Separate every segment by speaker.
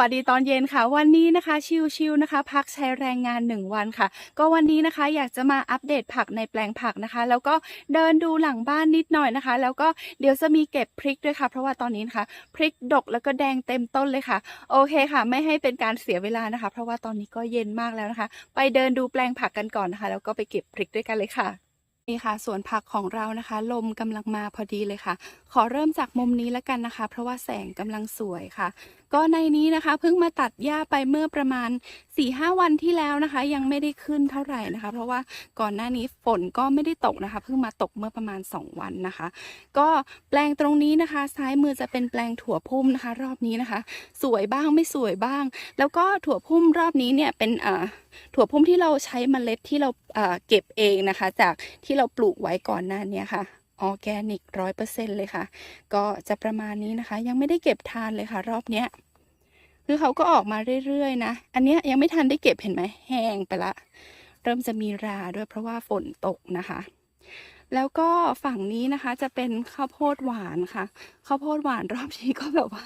Speaker 1: วัสดีตอนเย็นค่ะ วันนี้นะคะชิวๆนะคะ พักใช้แรงงาน 1 วันค่ะ ก็วันนี้นะคะอยากจะมาอัปเดตผักในแปลงผักนะคะ แล้วก็เดินดูหลังบ้านนิดหน่อยนะคะ แล้วก็เดี๋ยวจะมีเก็บพริกด้วยค่ะ เพราะว่าตอนนี้นะคะพริกดกแล้วก็แดงเต็มต้นเลยค่ะ โอเคค่ะ ไม่ให้เป็นการเสียเวลานะคะ เพราะว่าตอนนี้ก็เย็นมากแล้วนะคะ ไปเดินดูแปลงผักกันก่อนนะคะ แล้วก็ไปเก็บพริกด้วยกันเลยค่ะนี่ค่ะสวนผักของเรานะคะ ลมกำลังมาพอดีเลยค่ะ ขอเริ่มจากมุมนี้แล้วกันนะคะ เพราะว่าแสงกำลังสวยค่ะก็ในนี้นะคะเพิ่งมาตัดหญ้าไปเมื่อประมาณ4ี่ห้าวันที่แล้วนะคะ ยังไม่ได้ขึ้นเท่าไหร่นะคะ เพราะว่าก่อนหน้านี้ฝนก็ไม่ได้ตกนะคะเพิ่งมาตกเมื่อประมาณ 2 วันนะคะ ก็แปลงตรงนี้นะคะ ซ้ายมือจะเป็นแปลงถั่วพุ่มนะคะ รอบนี้นะคะ สวยบ้างไม่สวยบ้าง แล้วก็ถั่วพุ่มรอบนี้เนี่ยเป็นอ่าถั่วพุ่มที่เราใช้มเมล็ดที่เราอ่าเก็บเองนะคะ จากที่เราปลูกไว้ก่อนหน้านี้ค่ะ ออแกนิกร้อยเปอร์เซ็นเลยค่ะ ก็จะประมาณนี้นะคะ ยังไม่ได้เก็บทานเลยค่ะ รอบเนี้ยคือเขาก็ออกมาเรื่อยๆนะ อันเนี้ยยังไม่ทันได้เก็บเห็นไหมแห้งไปละ เริ่มจะมีราด้วยเพราะว่าฝนตกนะคะ แล้วก็ฝั่งนี้นะคะจะเป็นข้าวโพดหวานค่ะ ข้าวโพดหวานรอบนี้ก็แบบว่า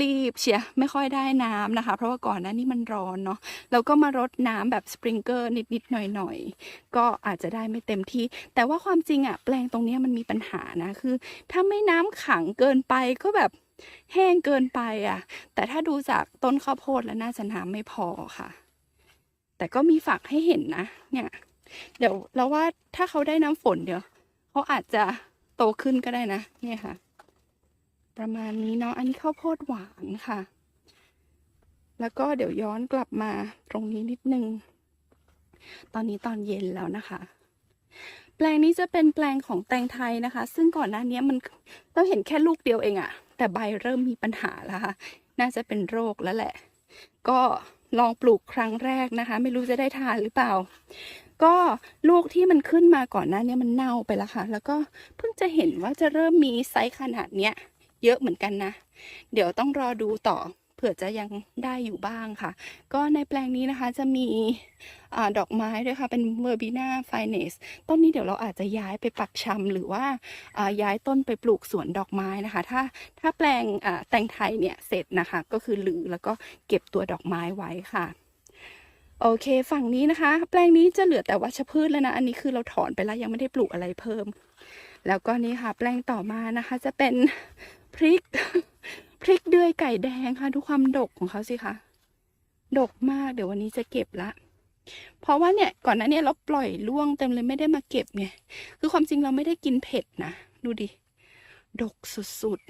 Speaker 1: รีบเชียไม่ค่อยได้น้ำนะคะ เพราะว่าก่อนหน้านี้มันร้อนเนาะแล้วก็มารดน้ำแบบสปริงเกอร์นิดๆหน่อยๆก็อาจจะได้ไม่เต็มที่ แต่ว่าความจริงอะแปลงตรงนี้มันมีปัญหานะคือ ถ้าไม่น้ำขังเกินไปก็แบบแห้งเกินไปอะแต่ถ้าดูจากต้นข้าวโพดแล้วน่าจะน้ำไม่พอค่ะ แต่ก็มีฝักให้เห็นนะ เนี่ย เดี๋ยวเราว่าถ้าเขาได้น้ำฝนเดี๋ยวเขาอาจจะโตขึ้นก็ได้นะ เนี่ยค่ะ ประมาณนี้เนาะ อันนี้ข้าวโพดหวานค่ะ แล้วก็เดี๋ยวย้อนกลับมาตรงนี้นิดนึง ตอนนี้ตอนเย็นแล้วนะคะ แปลงนี้จะเป็นแปลงของแตงไทยนะคะ ซึ่งก่อนหน้านี้มันเราเห็นแค่ลูกเดียวเองอะแต่ใบเริ่มมีปัญหาแล้วค่ะ น่าจะเป็นโรคแล้วแหละ ก็ลองปลูกครั้งแรกนะคะ ไม่รู้จะได้ทานหรือเปล่า ก็ลูกที่มันขึ้นมาก่อนหน้านี้มันเน่าไปแล้วค่ะ แล้วก็เพิ่งจะเห็นว่าจะเริ่มมีไซส์ขนาดเนี้ย เยอะเหมือนกันนะ เดี๋ยวต้องรอดูต่อเผื่อจะยังได้อยู่บ้างค่ะ ก็ในแปลงนี้นะคะจะมีอดอกไม้ด้วยค่ะ เป็นเมอร์บีนาไฟเนสต้นนี้เดี๋ยวเราอาจจะย้ายไปปักชำหรือว่าย้ายต้นไปปลูกสวนดอกไม้นะคะ ถ้าถ้าแปลงแตงไทยเนี่ยเสร็จนะคะ ก็คือหรือแล้วก็เก็บตัวดอกไม้ไว้ค่ะ โอเค ฝั่งนี้นะคะ แปลงนี้จะเหลือแต่วัชพืชแล้วนะ อันนี้คือเราถอนไปแล้วยังไม่ได้ปลูกอะไรเพิ่ม แล้วก็นี่ค่ะ แปลงต่อมานะคะ จะเป็นพริก พริกเดือยไก่แดงค่ะ ดูความดกของเขาสิคะ ดกมาก เดี๋ยววันนี้จะเก็บละ เพราะว่าเนี่ยก่อนหน้านี้เราปล่อยล่วงเต็มเลยไม่ได้มาเก็บไง คือความจริงเราไม่ได้กินเผ็ดนะ ดูดิ ดกสุด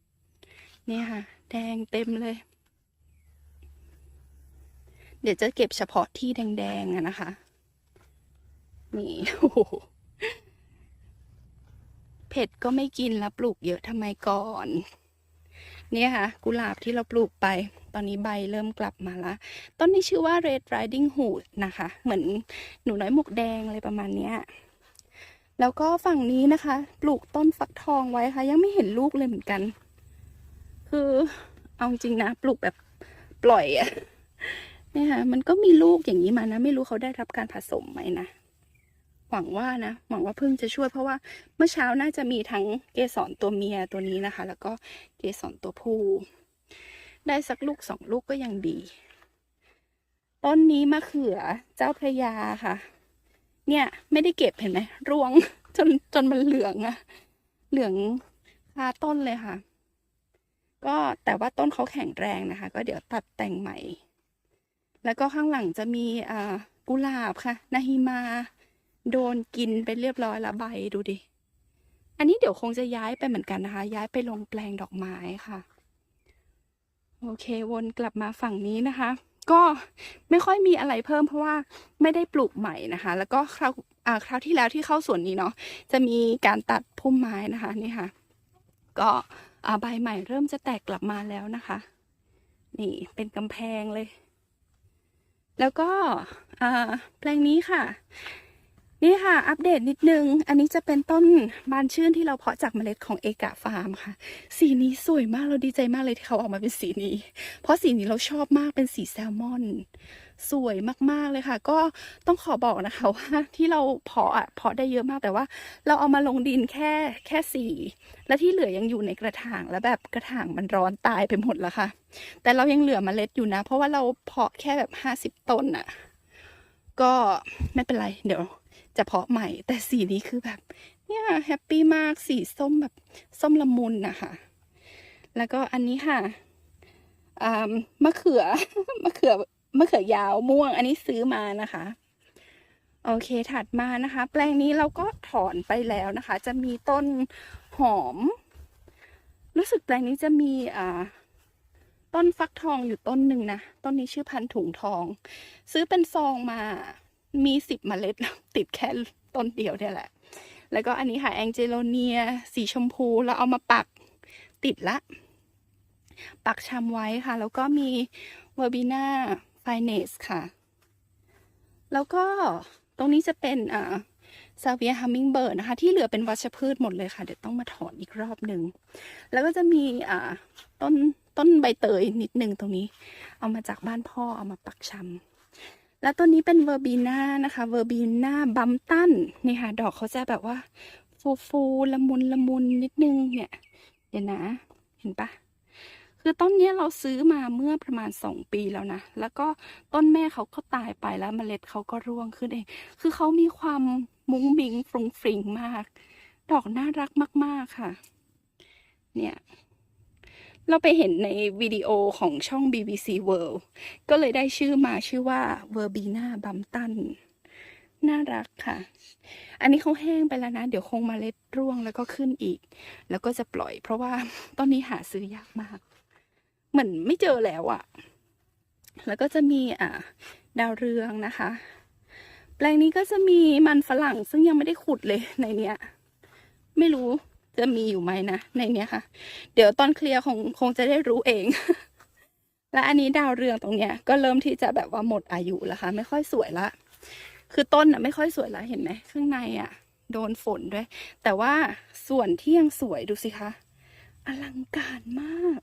Speaker 1: ๆ เนี่ยค่ะ แดงเต็มเลย เดี๋ยวจะเก็บเฉพาะที่แดงๆอะนะคะ นี่โอ้โหเผ็ดก็ไม่กินแล้วปลูกเยอะทำไมก่อน เนี่ยค่ะ กุหลาบที่เราปลูกไป ตอนนี้ใบเริ่มกลับมาละ ต้นนี้ชื่อว่า Red Riding Hood นะคะ เหมือนหนูน้อยหมวกแดงอะไรประมาณเนี้ยแล้วก็ฝั่งนี้นะคะ ปลูกต้นฟักทองไว้ค่ะ ยังไม่เห็นลูกเลยเหมือนกัน คือเอาจริงนะ ปลูกแบบปล่อยอะ เนี่ยค่ะ มันก็มีลูกอย่างนี้มานะ ไม่รู้เขาได้รับการผสมไหมนะ หวังว่านะ หวังว่าพึ่งจะช่วยเพราะว่าเมื่อเช้าน่าจะมีทั้งเกสรตัวเมียตัวนี้นะคะ แล้วก็เกสรตัวผู้ ได้สักลูกสองลูกก็ยังดี ต้นนี้มะเขือเจ้าพระยาค่ะ เนี่ย ไม่ได้เก็บเห็นไหมร่วงจนจนมันเหลืองอะเหลืองคาต้นเลยค่ะ ก็แต่ว่าต้นเขาแข็งแรงนะคะ ก็เดี๋ยวตัดแต่งใหม่ แล้วก็ข้างหลังจะมีอ่ากุหลาบค่ะ นาฮิมา โดนกินไปเรียบร้อยละใบดูดิ อันนี้เดี๋ยวคงจะย้ายไปเหมือนกันนะคะ ย้ายไปลงแปลงดอกไม้ค่ะ โอเควนกลับมาฝั่งนี้นะคะ ก็ไม่ค่อยมีอะไรเพิ่มเพราะว่าไม่ได้ปลูกใหม่นะคะ แล้วก็คราวอ่าคราวที่แล้วที่เข้าสวนนี้เนาะจะมีการตัดพุ่มไม้นะคะนี่ค่ะ ก็อ่าใบใหม่เริ่มจะแตกกลับมาแล้วนะคะ นี่เป็นกำแพงเลย แล้วก็แปลงนี้ค่ะ นี่ค่ะ อัปเดตนิดนึง อันนี้จะเป็นต้นบานชื่นที่เราเพาะจากเมล็ดของเอกะฟาร์มค่ะ สีนี้สวยมากเราดีใจมากเลยที่เขาออกมาเป็นสีนี้ เพราะสีนี้เราชอบมากเป็นสีแซลมอน สวยมากๆเลยค่ะ ก็ต้องขอบอกนะคะว่าที่เราเพาะอะเพาะได้เยอะมากแต่ว่า เราเอามาลงดินแค่แค่สี่และที่เหลือยังอยู่ในกระถางแล้วแบบกระถางมันร้อนตายไปหมดแล้วค่ะ แต่เรายังเหลือเมล็ดอยู่นะ เพราะว่าเราเพาะแค่แบบห้าสิบต้นอะ ก็ไม่เป็นไร เดี๋ยว จะเพาะใหม่ แต่สีนี้คือแบบ เนี่ยแฮปปี้มากสีส้มแบบส้มละมุนนะคะแล้วก็อันนี้ค่ะอ่ามะเขือมะเขือ มะเขือยาวม่วง อันนี้ซื้อมานะคะ โอเคถัดมานะคะ แปลงนี้เราก็ถอนไปแล้วนะคะ จะมีต้นหอม รู้สึกแปลงนี้จะมีอ่าต้นฟักทองอยู่ต้นหนึ่งนะ ต้นนี้ชื่อพันถุงทอง ซื้อเป็นซองมา มีสิบเมล็ด ติดแค่ต้นเดียวเนี่ยแหละ แล้วก็อันนี้ค่ะแองเจโลเนีย สีชมพูแล้วเอามาปักติดละ ปักชำไว้ค่ะ แล้วก็มีเวอร์บิน่า ไฟเนสค่ะ แล้วก็ตรงนี้จะเป็นอ่าซาเวียฮัมมิงเบิร์ดนะคะ ที่เหลือเป็นวัชพืชหมดเลยค่ะ เดี๋ยวต้องมาถอนอีกรอบหนึ่ง แล้วก็จะมีอ่าต้นต้นใบเตยนิดหนึ่งตรงนี้ เอามาจากบ้านพ่อเอามาปักชำแล้วตัวนี้เป็นเวอร์บีน่านะคะเวอร์บีน่าบัมตันนี่ค่ะ ดอกเขาจะแบบว่า ฟูฟูๆละมุนละมุนนิดนึงเนี่ย เดี๋ยวนะ เห็นปะ คือต้นนี้เราซื้อมาเมื่อประมาณสองปีแล้วนะ แล้วก็ต้นแม่เขาก็ตายไปแล้วเมล็ดเขาก็ร่วงขึ้นเอง คือเขามีความมุ้งมิงฟรุงฟริงมาก ดอกน่ารักมาก ๆค่ะ เนี่ย เราไปเห็นในวิดีโอของช่อง BBC World ก็เลยได้ชื่อมาชื่อว่า Verbena Bumpton น่ารักค่ะ อันนี้เขาแห้งไปแล้วนะ เดี๋ยวคงเมาเล็ดร่วงแล้วก็ขึ้นอีก แล้วก็จะปล่อย เพราะว่าต้นนี้หาซื้อยากมาก เหมือนไม่เจอแล้วอะแล้วก็จะมีอ่าดาวเรืองนะคะ แปลงนี้ก็จะมีมันฝรั่งซึ่งยังไม่ได้ขุดเลยในเนี้ย ไม่รู้จะมีอยู่ไหมนะในเนี้ยค่ะ เดี๋ยวตอนเคลียร์คงคงจะได้รู้เอง และอันนี้ดาวเรืองตรงเนี้ย ก็เริ่มที่จะแบบว่าหมดอายุแล้วค่ะ ไม่ค่อยสวยละ คือต้นอะไม่ค่อยสวยละเห็นไหมข้างในอะ โดนฝนด้วย แต่ว่าส่วนที่ยังสวยดูสิคะอลังการมาก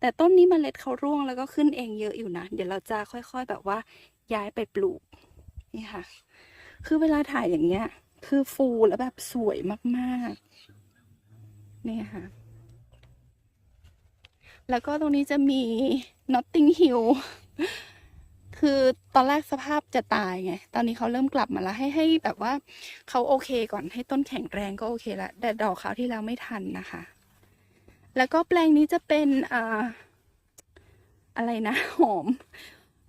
Speaker 1: แต่ต้นนี้เมล็ดเขาร่วงแล้วก็ขึ้นเองเยอะอยู่นะ เดี๋ยวเราจะค่อยๆแบบว่า ย้ายไปปลูก นี่ค่ะ คือเวลาถ่ายอย่างเงี้ย คือฟูแล้วแบบสวยมากๆ นี่ค่ะ แล้วก็ตรงนี้จะมี Notting Hill คือตอนแรกสภาพจะตายไง ตอนนี้เขาเริ่มกลับมาแล้ว ให้ให้แบบว่าเขาโอเคก่อนให้ต้นแข็งแรงก็โอเคละแต่ดอกเขาที่แล้วไม่ทันนะคะ แล้วก็แปลงนี้จะเป็นอ่าอะไรนะ หอม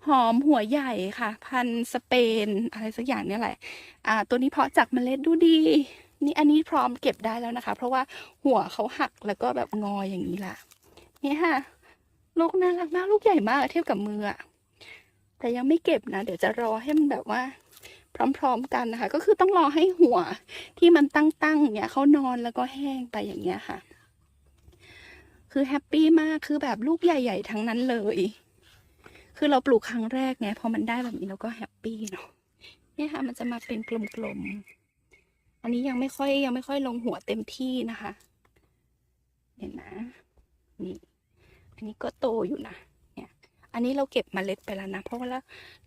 Speaker 1: หอมหัวใหญ่ค่ะ พันสเปน อะไรสักอย่างเนี่ยแหละ อ่า ตัวนี้เพาะจากเมล็ดดูดี นี่อันนี้พร้อมเก็บได้แล้วนะคะ เพราะว่าหัวเขาหักแล้วก็แบบงออย่างนี้ล่ะ นี่ค่ะ ลูกน่ารักมากลูกใหญ่มากเทียบกับมืออะแต่ยังไม่เก็บนะ เดี๋ยวจะรอให้มันแบบว่า พร้อมๆกันนะคะ ก็คือต้องรอให้หัวที่มันตั้งๆเนี่ยเขานอนแล้วก็แห้งไปอย่างเงี้ยค่ะ คือแฮปปี้มากคือแบบลูกใหญ่ ๆ ทั้งนั้นเลย คือเราปลูกครั้งแรกไงพอมันได้แบบนี้เราก็แฮปปี้เนาะเนี่ยค่ะ มันจะมาเป็นกลมๆอันนี้ยังไม่ค่อยยังไม่ค่อยลงหัวเต็มที่นะคะ เห็นนะนี่อันนี้ก็โตอยู่นะเนี่ย อันนี้เราเก็บเมล็ดไปแล้วนะ เพราะว่า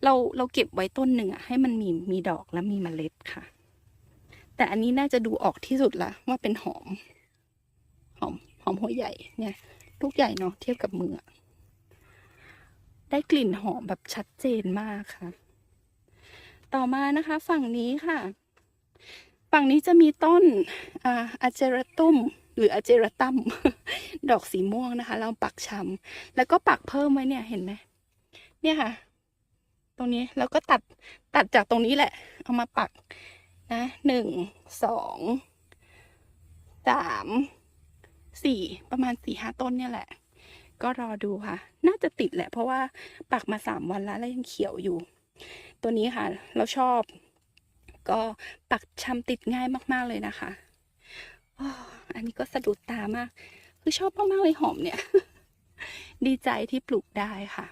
Speaker 1: เราเราเก็บไว้ต้นหนึ่งอะให้มันมีมีดอกและมีเมล็ดค่ะ แต่อันนี้น่าจะดูออกที่สุดละว่าเป็นหอม หอม อมหัวใหญ่เนี่ยลูกใหญ่เนาะเทียบกับมือได้กลิ่นหอมแบบชัดเจนมากค่ะ ต่อมานะคะ ฝั่งนี้ค่ะ ฝั่งนี้จะมีต้นอาเจรตุมหรืออาเจรตัมดอกสีม่วงนะคะ เราปักชำแล้วก็ปักเพิ่มไว้เนี่ยเห็นไหมเนี่ยค่ะ ตรงนี้แล้วก็ตัดตัดจากตรงนี้แหละ เอามาปักนะหนึ่งสองสาม สี่ประมาณสี่ห้าต้นเนี่ยแหละ ก็รอดูค่ะ น่าจะติดแหละ เพราะว่าปักมาสามวันแล้วแล้วยังเขียวอยู่ ตัวนี้ค่ะ เราชอบ ก็ปักชำติดง่ายมากๆเลยนะคะอันนี้ก็สะดุดตามาก คือชอบมากๆเลยหอมเนี่ย ดีใจที่ปลูกได้ค่ะ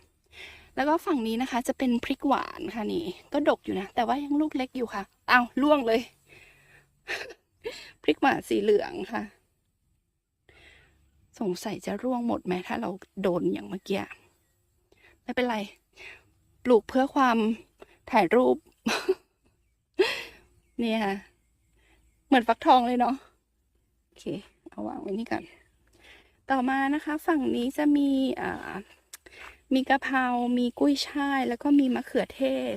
Speaker 1: แล้วก็ฝั่งนี้นะคะ จะเป็นพริกหวานค่ะนี่ ก็ดกอยู่นะ แต่ว่ายังลูกเล็กอยู่ค่ะ เอาล่วงเลย พริกหวานสีเหลืองค่ะ สงสัยจะร่วงหมดไหมถ้าเราโดนอย่างเมื่อกี้ไม่เป็นไร ปลูกเพื่อความถ่ายรูป นี่ค่ะ เหมือนฟักทองเลยเนาะโอเค เอาวางไว้นี่ก่อน ต่อมานะคะ ฝั่งนี้จะมีอ่ามีกะเพรา มีกุ้ยช่าย แล้วก็มีมะเขือเทศ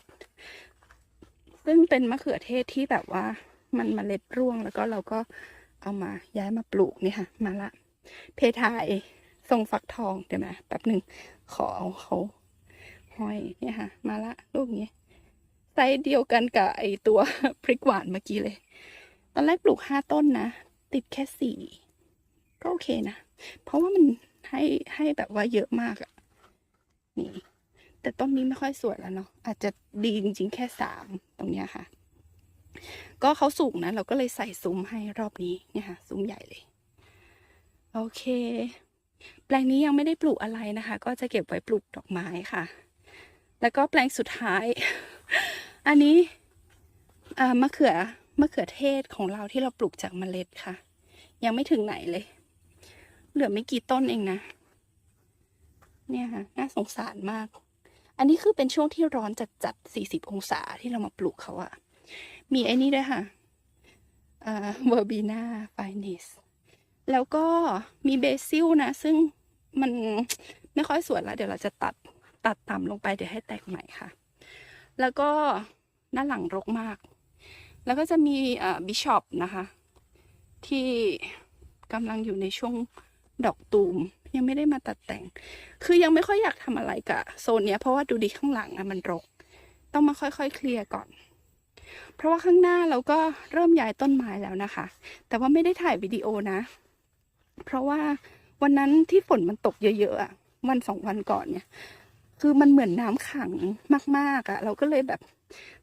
Speaker 1: ซึ่งเป็นมะเขือเทศที่แบบว่า มันมเมล็ดร่วงแล้วก็เราก็เอามาย้ายมาปลูกนี่ค่ะ มาละ เพทายทรงฟักทองเดี๋ยวนะแป๊บหนึ่งขอเอาเขาห้อยเนี่ยค่ะ มาละลูกนี้ไซส์เดียวกันกับไอตัวพริกหวานเมื่อกี้เลย ตอนแรกปลูกห้าต้นนะ ติดแค่สี่ก็โอเคนะ เพราะว่ามันให้ให้แบบว่าเยอะมากอะนี่แต่ต้นนี้ไม่ค่อยสวยแล้วเนาะอาจจะดีจริงๆแค่สามตรงเนี้ยค่ะ ก็เขาสูงนะ เราก็เลยใส่ซุ้มให้รอบนี้เนี่ยค่ะซุ้มใหญ่เลย โอเค แปลงนี้ยังไม่ได้ปลูกอะไรนะคะ ก็จะเก็บไว้ปลูกดอกไม้ค่ะ แล้วก็แปลงสุดท้าย อันนี้มะเขือมะเขือเทศของเราที่เราปลูกจากเมล็ดค่ะ ยังไม่ถึงไหนเลย เหลือไม่กี่ต้นเองนะ เนี่ยค่ะ น่าสงสารมาก อันนี้คือเป็นช่วงที่ร้อนจัดจัดสี่สิบองศาที่เรามาปลูกเขาอะมีไอ้นี่ด้วยค่ะเวอร์บีนาไฟเนส แล้วก็มีเบซิลนะ ซึ่งมันไม่ค่อยสวยแล้ว เดี๋ยวเราจะตัดตัดต่ำลงไปเดี๋ยวให้แตกใหม่ค่ะ แล้วก็ด้านหลังรกมาก แล้วก็จะมีบิชอปนะคะ ที่กำลังอยู่ในช่วงดอกตูม ยังไม่ได้มาตัดแต่ง คือยังไม่ค่อยอยากทำอะไรกับโซนเนี้ยเพราะว่าดูดีข้างหลังอะมันรก ต้องมาค่อยๆ เคลียร์ก่อน เพราะว่าข้างหน้าเราก็เริ่มย้ายต้นไม้แล้วนะคะ แต่ว่าไม่ได้ถ่ายวิดีโอนะ เพราะว่าวันนั้นที่ฝนมันตกเยอะๆอะวันสองวันก่อนเนี่ย คือมันเหมือนน้ำขังมาก ๆอะเราก็เลยแบบ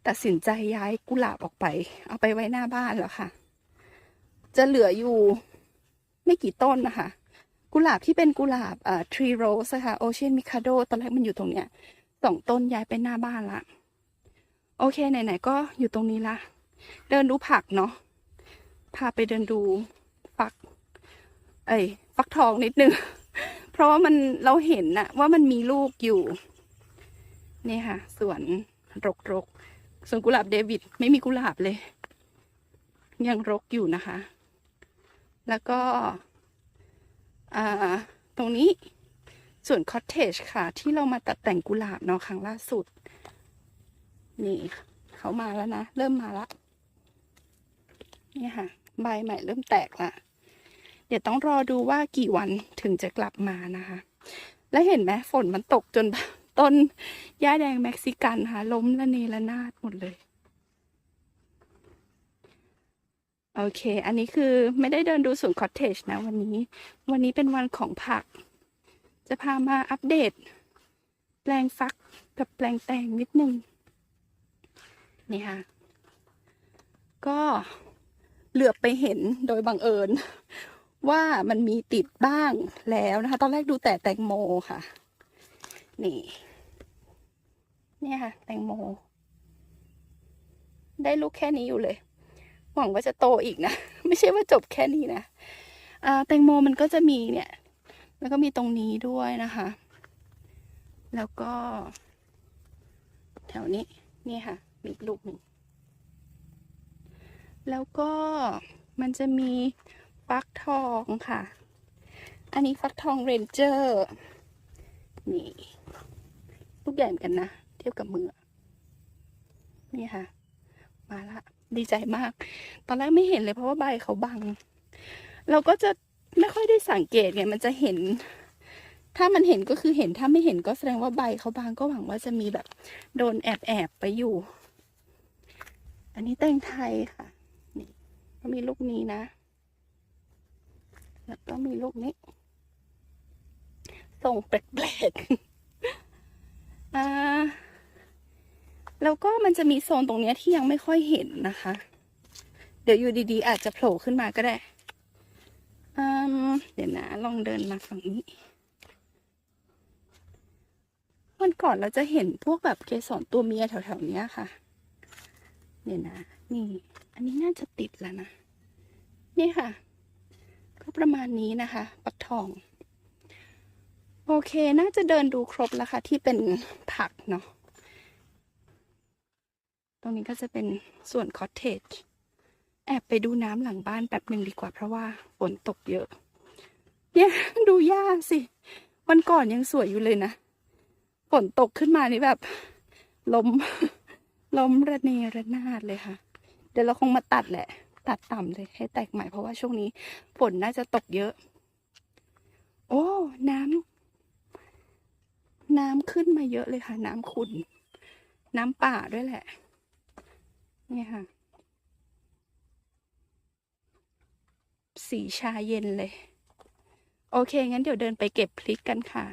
Speaker 1: ตัดสินใจย้ายกุหลาบออกไป เอาไปไว้หน้าบ้านแล้วค่ะ จะเหลืออยู่ไม่กี่ต้นนะคะ กุหลาบที่เป็นกุหลาบอ่าทรีโรสค่ะโอเชียนมิคาโดตอนแรกมันอยู่ตรงเนี้ยสองต้นย้ายไปหน้าบ้านละโอเคไหนๆก็อยู่ตรงนี้ละเดินดูผักเนาะพาไปเดินดูฟัก เอ้ยฟักทองนิดนึง เพราะว่ามันเราเห็นนะว่ามันมีลูกอยู่ นี่ค่ะ สวนรกรกๆส่วนกุหลาบเดวิดไม่มีกุหลาบเลย ยังรกอยู่นะคะ แล้วก็ตรงนี้ส่วนคอตเทจค่ะ ที่เรามาตัดแต่งกุหลาบเนาะครั้งล่าสุด นี่เขามาแล้วนะ เริ่มมาละนี่ค่ะ ใบใหม่เริ่มแตกละ ดี๋ยวต้องรอดูว่ากี่วันถึงจะกลับมานะคะ แล้วเห็นไหมฝนมันตกจนแบบต้นหญ้าแดงเม็กซิกันค่ะ ล้มละเนระนาดหมดเลย โอเค อันนี้คือไม่ได้เดินดูสวนคอตเทจนะวันนี้ วันนี้เป็นวันของผัก จะพามาอัปเดต แปลงฟักกับแปลงแตงนิดนึง นี่ค่ะ ก็เหลือบไปเห็นโดยบังเอิญ ว่ามันมีติดบ้างแล้วนะคะ ตอนแรกดูแต่แตงโมค่ะ นี่ เนี่ยค่ะ แตงโม ได้ลูกแค่นี้อยู่เลย หวังว่าจะโตอีกนะ ไม่ใช่ว่าจบแค่นี้นะแตงโมมันก็จะมีเนี่ย แล้วก็มีตรงนี้ด้วยนะคะ แล้วก็ แถวนี้ นี่ค่ะมีลูกหนึ่งแล้วก็มันจะมี ฟักทองค่ะ อันนี้ฟักทองเรนเจอร์ นี่ลูกใหญ่เหมือนกันนะ เทียบกับมือ นี่ค่ะ มาละ ดีใจมาก ตอนแรกไม่เห็นเลยเพราะว่าใบเขาบัง เราก็จะไม่ค่อยได้สังเกตไงมันจะเห็น ถ้ามันเห็นก็คือเห็น ถ้าไม่เห็นก็แสดงว่าใบเขาบางก็หวังว่าจะมีแบบ โดนแอบแอบไปอยู่ อันนี้แตงไทยค่ะ นี่ก็มีลูกนี้นะ แล้วก็มีลูกนี้ส่งแปลกๆอ่าแล้วก็มันจะมีโซนตรงนี้ที่ยังไม่ค่อยเห็นนะคะ เดี๋ยวอยู่ดีๆ อาจจะโผล่ขึ้นมาก็ได้ เดี๋ยวนะ ลองเดินมาฝั่งนี้วันก่อนเราจะเห็นพวกแบบเกสรตัวเมียแถวๆนี้ค่ะเนี่ยวนะ นี่ อันนี้น่าจะติดแล้วนะ นี่ค่ะ ก็ประมาณนี้นะคะ ปักทอง โอเคน่าจะเดินดูครบแล้วค่ะ ที่เป็นผักเนาะตรงนี้ก็จะเป็นส่วนคอ t เทจแอบไปดูน้ำหลังบ้านแป๊บหนึ่งดีกว่าเพราะว่าฝนตกเยอะ เนี่ยดูหญ้าสิ วันก่อนยังสวยอยู่เลยนะ ฝนตกขึ้นมานี่แบบล้มล้มระเนระนาดเลยค่ะ เดี๋ยวเราคงมาตัดแหละ ตัดต่ำเลยให้แตกใหม่เพราะว่าช่วงนี้ฝนน่าจะตกเยอะ โอ้ น้ำน้ำขึ้นมาเยอะเลยค่ะ น้ำขุ่นน้ำป่าด้วยแหละ นี่ค่ะ สีชาเย็นเลย โอเค งั้นเดี๋ยวเดินไปเก็บพริกกันค่ะ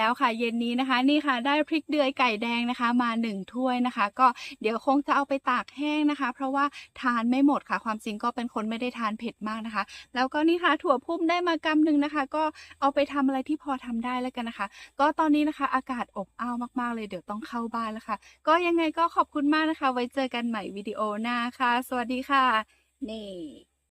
Speaker 1: แล้วค่ะเย็นนี้นะคะ นี่ค่ะได้พริกเดือยไก่แดงนะคะ มาหนึ่งถ้วยนะคะ ก็เดี๋ยวคงจะเอาไปตากแห้งนะคะ เพราะว่าทานไม่หมดค่ะ ความจริงก็เป็นคนไม่ได้ทานเผ็ดมากนะคะ แล้วก็นี่ค่ะถั่วพุ่มได้มากำหนึ่งนะคะ ก็เอาไปทำอะไรที่พอทำได้แล้วกันนะคะ ก็ตอนนี้นะคะ อากาศอบอ้าวมากๆเลยเดี๋ยวต้องเข้าบ้านแล้วค่ะ ก็ยังไงก็ขอบคุณมากนะคะ ไว้เจอกันใหม่วิดีโอหน้าค่ะ สวัสดีค่ะ นี่